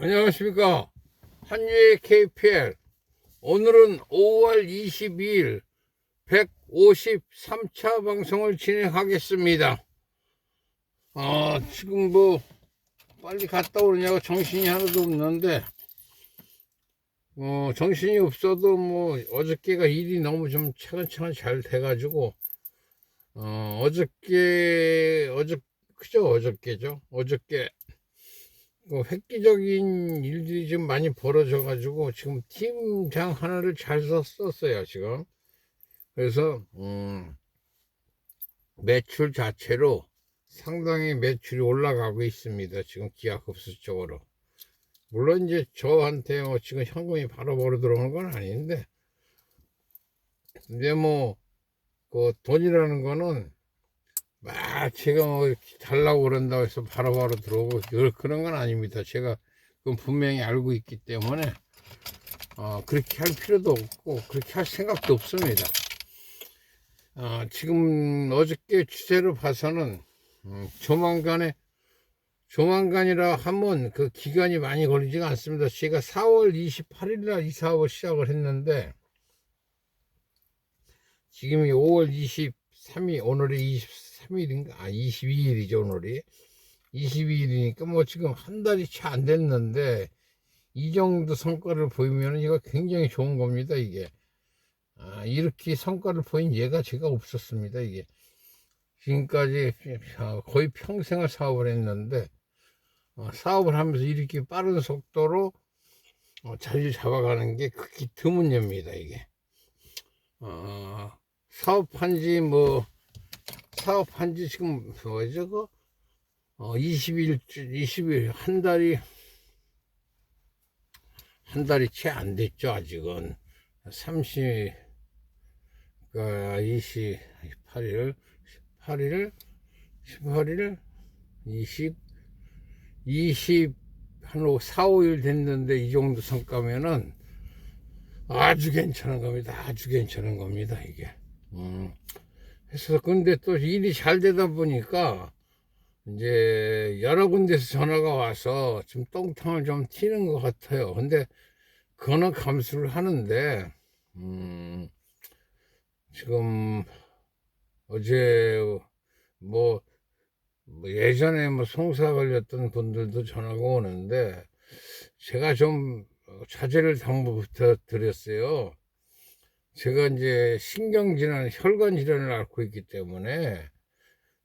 안녕하십니까. 한유의 KPL. 오늘은 5월 22일 153차 방송을 진행하겠습니다. 아, 지금 뭐, 빨리 갔다 오느냐고 정신이 하나도 없는데, 어, 정신이 없어도 뭐, 어저께가 일이 너무 좀 차근차근 잘 돼가지고, 어, 어저께, 어저, 그죠? 어저께죠? 어저께, 그 획기적인 일들이 좀 많이 벌어져 가지고 지금 팀장 하나를 잘 썼- 썼어요 지금. 그래서 음, 매출 자체로 상당히 매출이 올라가고 있습니다 지금 기아급수 쪽으로. 물론 이제 저한테 뭐 지금 현금이 바로바로 들어오는 건 아닌데. 근데 뭐그 돈이라는 거는 막 제가 뭐 달라고 그런다고 해서 바로바로 들어오고 그- 그런 건 아닙니다. 제가 그건 분명히 알고 있기 때문에 어, 그렇게 할 필요도 없고 그렇게 할 생각도 없습니다. 어, 지금 어저께 추세로 봐서는 음, 조만간에 조만간이라 하면 그 기간이 많이 걸리지가 않습니다. 제가 4월 28일 날이 사업을 시작을 했는데 지금이 5월 23일 오늘이 23일인가? 아 22일이죠 오늘이. 22일이니까 뭐 지금 한 달이 채 안 됐는데 이 정도 성과를 보이면 이거 굉장히 좋은 겁니다 이게. 아, 이렇게 성과를 보인 예가 제가 없었습니다 이게. 지금까지 거의 평생을 사업을 했는데 어, 사업을 하면서 이렇게 빠른 속도로 어, 자리 잡아가는 게 극히 드문 예입니다 이게. 어, 사업한 지 뭐, 사업한 지 지금, 뭐죠, 그, 어, 20일, 20일, 한 달이, 한 달이 채 안 됐죠, 아직은. 30, 그, 28일, 18일, 18일, 20, 20, 한 4, 5일 됐는데 이 정도 성과면은 아주 괜찮은 겁니다. 아주 괜찮은 겁니다, 이게. 음. 그래서 근데 또 일이 잘 되다 보니까 이제 여러 군데서 전화가 와서 좀 똥탕을 좀 튀는 것 같아요. 근데 그거는 감수를 하는데 음, 지금 어제 뭐, 뭐 예전에 뭐 송사 걸렸던 분들도 전화가 오는데 제가 좀 자제를 당부부터 드렸어요. 제가 이제 신경질환, 혈관질환을 앓고 있기 때문에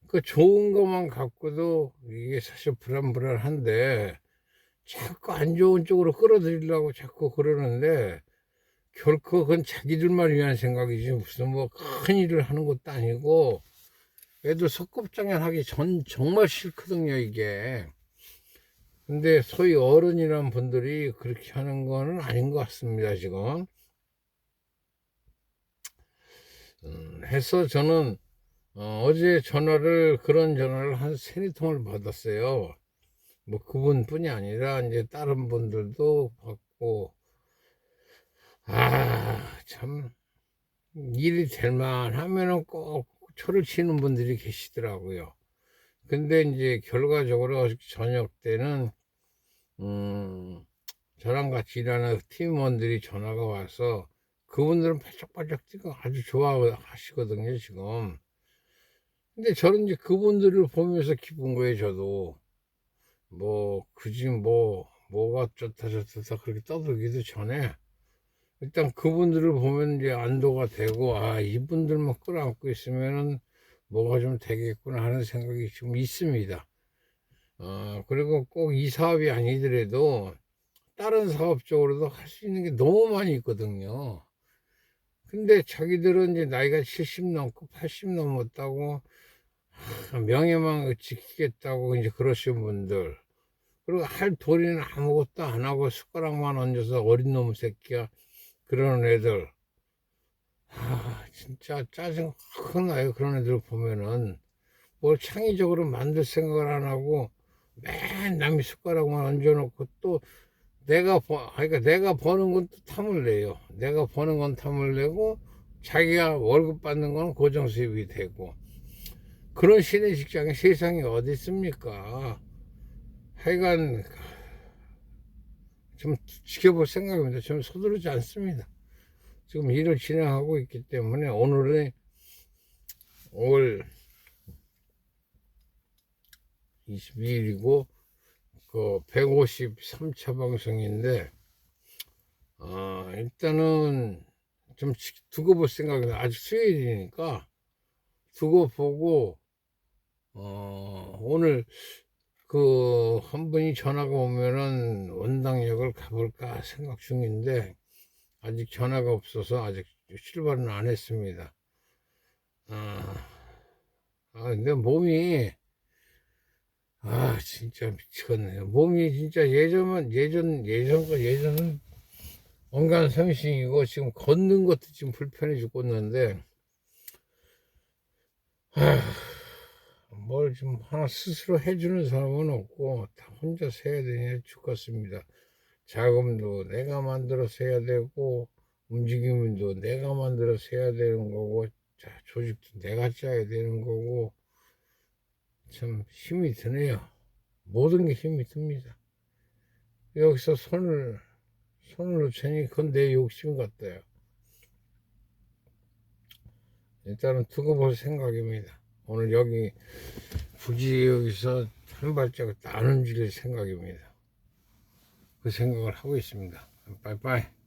그 좋은 것만 갖고도 이게 사실 불안불안한데 자꾸 안 좋은 쪽으로 끌어들이려고 자꾸 그러는데 결코 그건 자기들만 위한 생각이지 무슨 뭐 큰 일을 하는 것도 아니고 애들 석급장난하기 전 정말 싫거든요 이게. 근데 소위 어른이란 분들이 그렇게 하는 거는 아닌 것 같습니다 지금 음, 해서 저는 어, 제 전화를 그런 전화를 한 세네 통을 받았어요. 뭐 그분뿐이 아니라 이제 다른 분들도 받고 아 참 일이 될만 하면은 꼭 초를 치는 분들이 계시더라고요. 근데 이제 결과적으로 저녁 때는 음, 저랑 같이 일하는 팀원들이 전화가 와서 그분들은 바짝바짝 뛰고 아주 좋아하시거든요, 지금. 근데 저는 이제 그분들을 보면서 기쁜 거예요, 저도. 뭐, 그지 뭐, 뭐가 좋다, 좋다, 그렇게 떠들기도 전에, 일단 그분들을 보면 이제 안도가 되고, 아, 이분들만 끌어안고 있으면은 뭐가 좀 되겠구나 하는 생각이 좀 있습니다. 어, 그리고 꼭 이 사업이 아니더라도, 다른 사업 적으로도 할 수 있는 게 너무 많이 있거든요. 근데 자기들은 이제 나이가 70 넘고 80 넘었다고 하, 명예만 지키겠다고 이제 그러신 분들. 그리고 할 도리는 아무것도 안 하고 숟가락만 얹어서 어린 놈 새끼야. 그런 애들. 아 진짜 짜증 확 나요 그런 애들 보면은. 뭘 창의적으로 만들 생각을 안 하고 맨 남이 숟가락만 얹어놓고 또 내가 버, 그러니까 내가 버는 건또 탐을 내요. 내가 버는 건 탐을 내고 자기가 월급 받는 건 고정 수입이 되고 그런 시내 직장에 세상에 어디 있습니까? 하여간 좀 지켜볼 생각입니다. 좀 서두르지 않습니다. 지금 일을 진행하고 있기 때문에 오늘은 5월 22일이고 그 153차 방송인데 아 일단은 좀 지- 두고 볼 생각입니다. 아직 수요일이니까 두고 보고 어 오늘 그 한 분이 전화가 오면은 원당역을 가볼까 생각 중인데 아직 전화가 없어서 아직 출발은 안 했습니다. 아, 아 근데 몸이 아 진짜 미치겠네요. 몸이 진짜 예전은 예전 예전과 예전은 온갖 성신이고 지금 걷는 것도 지금 불편해 죽겠는데 뭘 좀 하나 스스로 해주는 사람은 없고 다 혼자서 해야 되냐 죽겠습니다. 자금도 내가 만들어서 해야 되고 움직임도 내가 만들어서 해야 되는 거고 자 조직도 내가 짜야 되는 거고 참 힘이 드네요. 모든 게 힘이 듭니다. 여기서 손을 손을 놓자니 그건 내 욕심 같아요. 일단은 두고 볼 생각입니다. 오늘 여기 굳이 여기서 한 발자국 안 움직일 생각입니다. 그 생각을 하고 있습니다. 빠이빠이.